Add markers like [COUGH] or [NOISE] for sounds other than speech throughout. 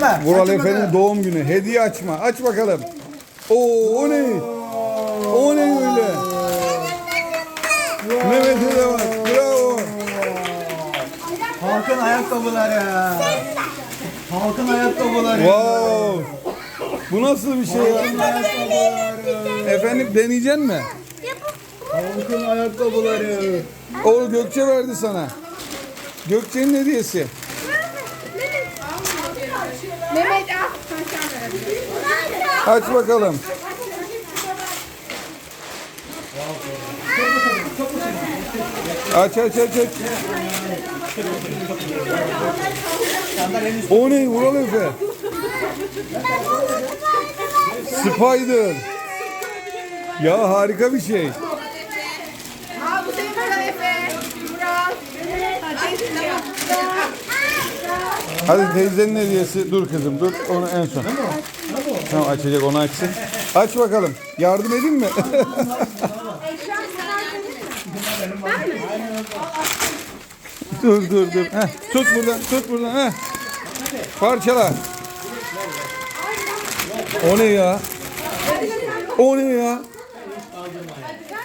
Mı? Vural Efe'nin doğum günü. Hediye açma. Aç bakalım. Oo o ne? O ne öyle? Mehmet'e de var. Bravo. Halkın ayakkabıları. Halkın ayakkabıları. Wow. Bu nasıl bir şey ya? Efendim deneyecek mi? Halkın ayakkabıları. O Gökçe verdi sana. Gökçe'nin hediyesi. Mehmet al. Aç bakalım. Aç aç aç aç. O ne Vural Efe? Spider. Ya harika bir şey. Al bu senin para Efe. Murat. Hadi. Teyzenin hediyesi. Dur kızım dur. Onu en son. Tamam açacak onu açsın. Aç bakalım. Yardım edeyim mi? [LAUGHS] dur dur dur. Heh, tut buradan tut buradan. Heh. Parçala. O ne ya? O ne ya?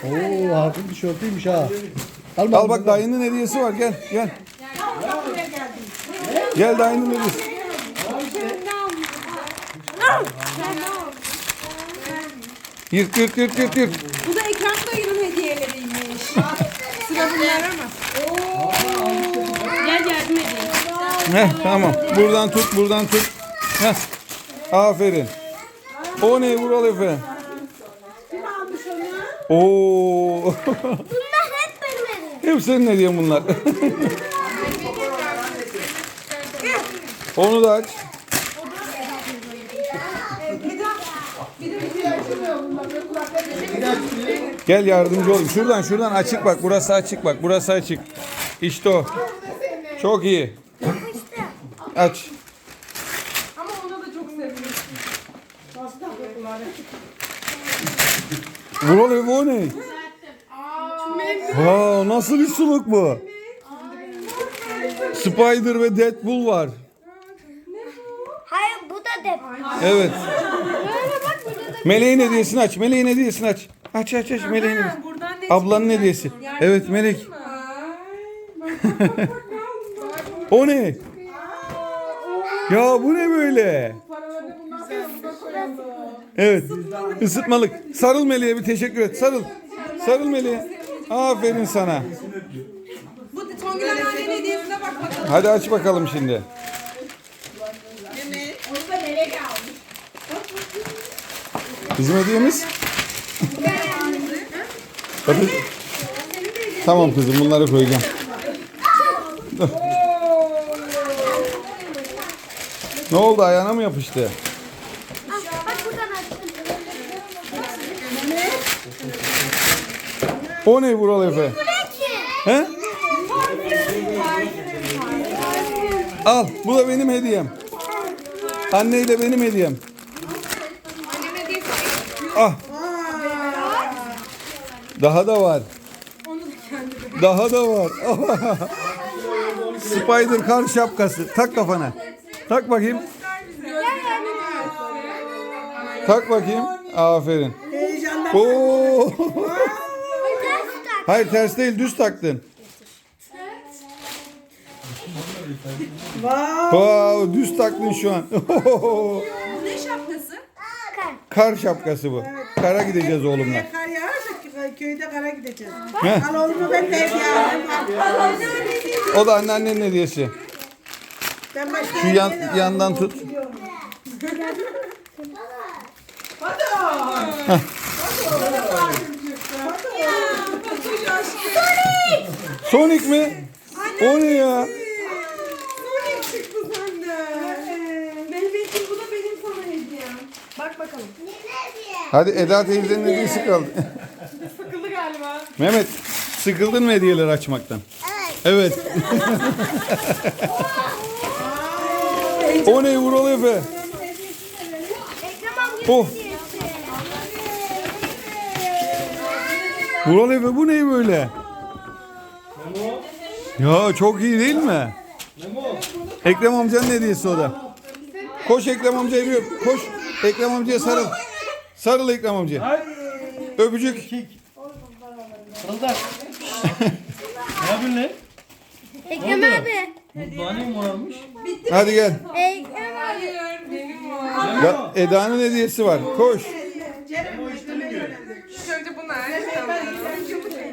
Oo halkın tişörtüymüş ha. Al, Al bak dayının hediyesi var gel gel. Gel dayının hediyesi. Yırt yırt yırt yırt yırt. Bu da Ekrem dayının hediyeleriymiş. Sıra bunlar ama. Gel yardım edeyim. Heh, tamam. Buradan tut, buradan tut. Heh. Aferin. O ne Vural Efe? Oo. [LAUGHS] Bunlar hep benim. Hep senin hediyen bunlar. [LAUGHS] Onu da aç. Gel yardımcı olayım. Şuradan şuradan açık bak. Burası açık bak. Burası açık. İşte o. Çok iyi. Aç. Ama ona da çok sevindim. Efe o ne? Ha, nasıl bir suluk bu? Spider ve Deadpool var. Dep. Evet. Meleğin hediyesini aç. Meleğin hediyesini aç. Aç aç aç meleğin hediyesini. Buradan ne Ablanın hediyesi. Evet melek. O ne? Ya bu ne böyle? Evet. Isıtmalık. Sarıl meleğe bir teşekkür et. Sarıl. Sarıl meleğe. Aferin sana. Bu Songül anneannenin hediyesine bak bakalım. Hadi aç bakalım şimdi. Onu da melek almış. Bizim hediyemiz. Hadi. Tamam kızım bunları koyacağım. Ne oldu ayağına mı yapıştı? O ne Vural Efe? He? Al bu da benim hediyem. Anneyle benim hediyem. Ah. Daha da var. Daha da var. [LAUGHS] Spider kar şapkası. Tak kafana. Tak bakayım. Tak bakayım. Aferin. Oo. [LAUGHS] Hayır ters değil düz taktın. Wow, düz taktın şu an. [LAUGHS] Kar şapkası bu. Kara gideceğiz oğlumla. Kar yağarsa köyde kara gideceğiz. Heh. Al oğlumu ben de aldım. O da anneannenin hediyesi. Ben başka Şu yan, yandan tut. Sonic mi? O ne ya? Sonic çıktı senden. Mehmetciğim bu da benim sana hediyem. Bak bakalım. Hadi Eda teyzenin hediyesi kaldı. [LAUGHS] Sıkıldı galiba. Mehmet sıkıldın mı hediyeleri açmaktan? Evet. o ne Vural Efe? Amca Oh. Vural Efe bu ne böyle? Ya çok iyi değil mi? Ekrem amcanın hediyesi o da. Koş Ekrem bir öp. Koş. Ekrem amcaya sarıl. Sarıl Ekrem amcaya. Öpücük. Fırıldak. ne yapıyorsun lan? Ekrem abi. Mutfağına mı morarmış? Hadi gel. Ekrem abi. Hayır. Ya, Eda'nın hediyesi var. Koş. Önce bunu aç.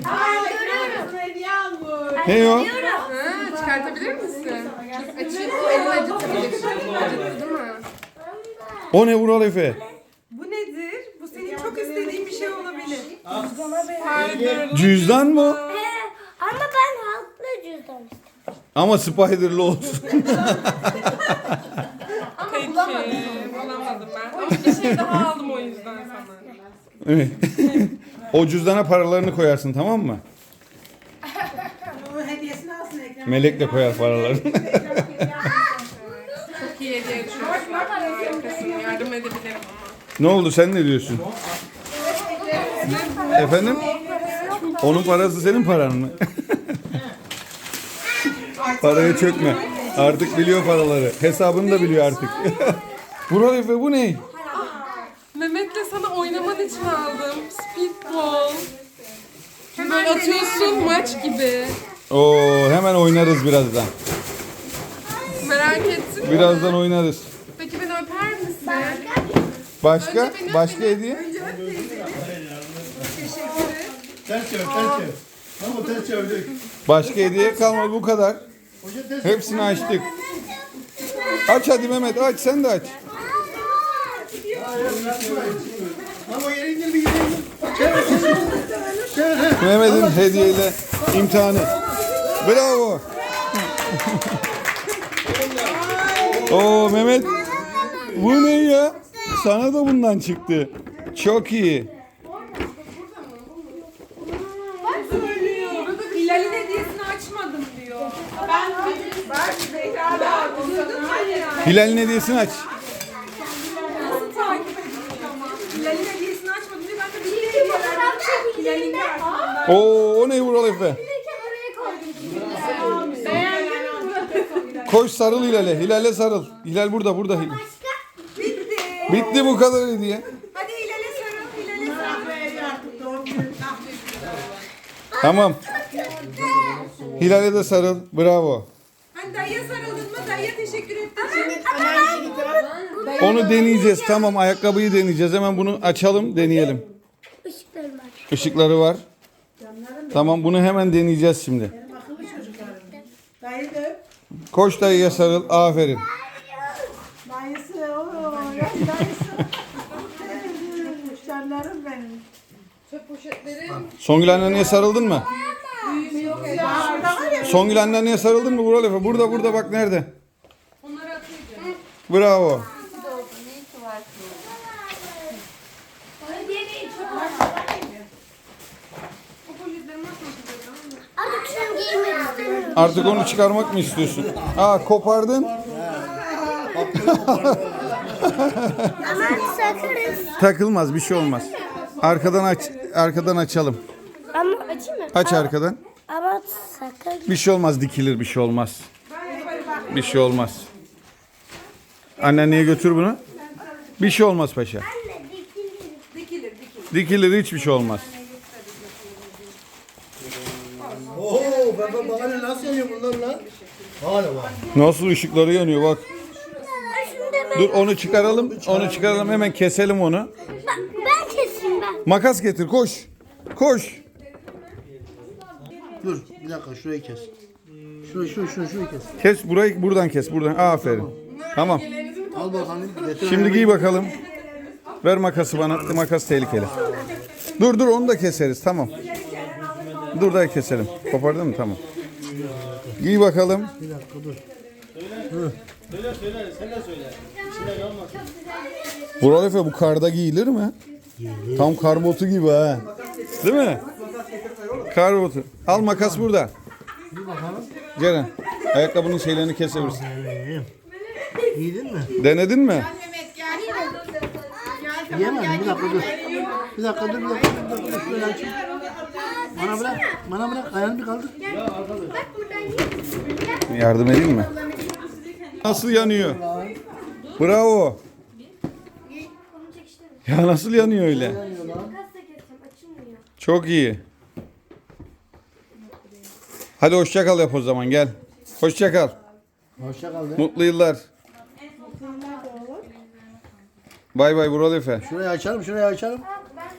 Aa görüyorum. Hediye almış. Ne o? Ha, çıkartabilir misin? Açayım. Elini acıtabilir. Acıttı değil mi? O ne Vural Efe? Bu nedir? Bu senin çok istediğin bir şey olabilir. Cüzdan mı? He, ama ben halkla cüzdan istedim. Ama Spider'lı olsun. [LAUGHS] Peki. Bulamadım ben. Ama bir şey daha aldım o yüzden sana. Evet. o cüzdana paralarını koyarsın tamam mı? [LAUGHS] Hediyesini alsın Ekrem. Melek de koyar paralarını. [LAUGHS] Çok iyi hediye düşünmüşsün. Harikasın. Yardım edebilirim ama. Ne oldu sen ne diyorsun? Efendim? Onun parası senin paran mı? [LAUGHS] Paraya çökme. Artık biliyor paraları. Hesabını da biliyor artık. [LAUGHS] Vural Efe bu ne? Mehmet'le sana oynaman için aldım. Speedball. Böyle atıyorsun maç gibi. Oo hemen oynarız birazdan. Merak ettin mi? Birazdan oynarız. Peki beni öper misin? Başka? Başka hediye? Ters çevir, ters çevir. Ama ters çevirecek. Başka hediye kalmadı bu kadar. Hoca ters Hepsini açtık. Aç hadi Mehmet aç sen de aç. Ama yere indir bir yere indir. Çevir, çevir. Çevir, he. Mehmet'in hediyeyle imtihanı. Bravo. Oo Mehmet. Bu ne ya? Sana da bundan çıktı. Çok iyi. Hilal'in hediyesini açmadım diyor. Ben ben Zehra da. Hilal'in hediyesini aç. Nasıl takip edecek ama? Hilal'in hediyesini açmadım diyor. Ben de bir hediye verdim. Hilal'in de aklımda. Oo o ne Vural Efe? Koş sarıl Hilal'e. Hilal'e sarıl. Hilal burada burada. Hilal. Bitti. Bu kadar hediye. Hadi Hilal'e sarıl. Hilal'e sarıl. Tamam. Hilal'e de sarıl. Bravo. Hani dayıya sarıldın mı? Dayıya teşekkür ettim. Onu deneyeceğiz. Tamam ayakkabıyı deneyeceğiz. Hemen bunu açalım deneyelim. Işıklarım var. Işıkları var. Tamam bunu hemen deneyeceğiz şimdi. Akıllı çocuklarım. Dayı da öp. Koş dayıya sarıl. Aferin. Dayısı o. Ya dayısı. Müşterilerim benim. Çöp poşetleri. Songül anneye sarıldın mı? Ya. Songül anneye sarıldın mı Vural Efe? Burada burada bak nerede? Onları atacağım. Bravo. Artık şunu giymek istemiyorum. Artık onu çıkarmak mı istiyorsun? Aa kopardın. Takılmaz bir şey olmaz. Arkadan aç arkadan açalım. Ama açayım mı? Aç arkadan. Ama sakar. Bir şey olmaz dikilir bir şey olmaz. Bir şey olmaz. Anneanneye götür bunu. Bir şey olmaz paşa. Dikilir dikilir. Dikilir hiçbir şey olmaz. Oo, baba bana ne nasıl yanıyor bunlar lan? Hala var. Nasıl ışıkları yanıyor bak. Dur onu çıkaralım. Onu çıkaralım hemen keselim onu. ben, ben. Makas getir koş. Koş. Dur, bir dakika şurayı kes. Şurayı, şurayı, şurayı, şurayı kes. Kes burayı buradan kes buradan. Aferin. Tamam. Al bakalım. Getir. Şimdi giy bakalım. Ver makası bana. Makas tehlikeli. Dur dur onu da keseriz. Tamam. Dur da keselim. Kopardın mı? Tamam. Giy bakalım. Bir dakika dur. Vural Efe bu karda giyilir mi? Tam kar botu gibi ha. Değil mi? Kar botu. Al makas burada. Ceren. Ayakkabının şeylerini kesebilirsin. Giydin mi? Denedin mi? Yiyemem. Bir dakika dur. Bir dakika dur, bir dakika dur. Bir dakika dur. Şöyle açayım. Bana bırak. Bana bırak. Ayağını bir kaldır. Yardım edeyim mi? Nasıl yanıyor? Bravo. [LAUGHS] Ya nasıl yanıyor öyle? Çok iyi. Hadi hoşça kal yap o zaman gel. Hoşça kal. Hoşça kal. Mutlu yıllar. Bay bay Vural Efe. Şurayı açalım, şurayı açalım.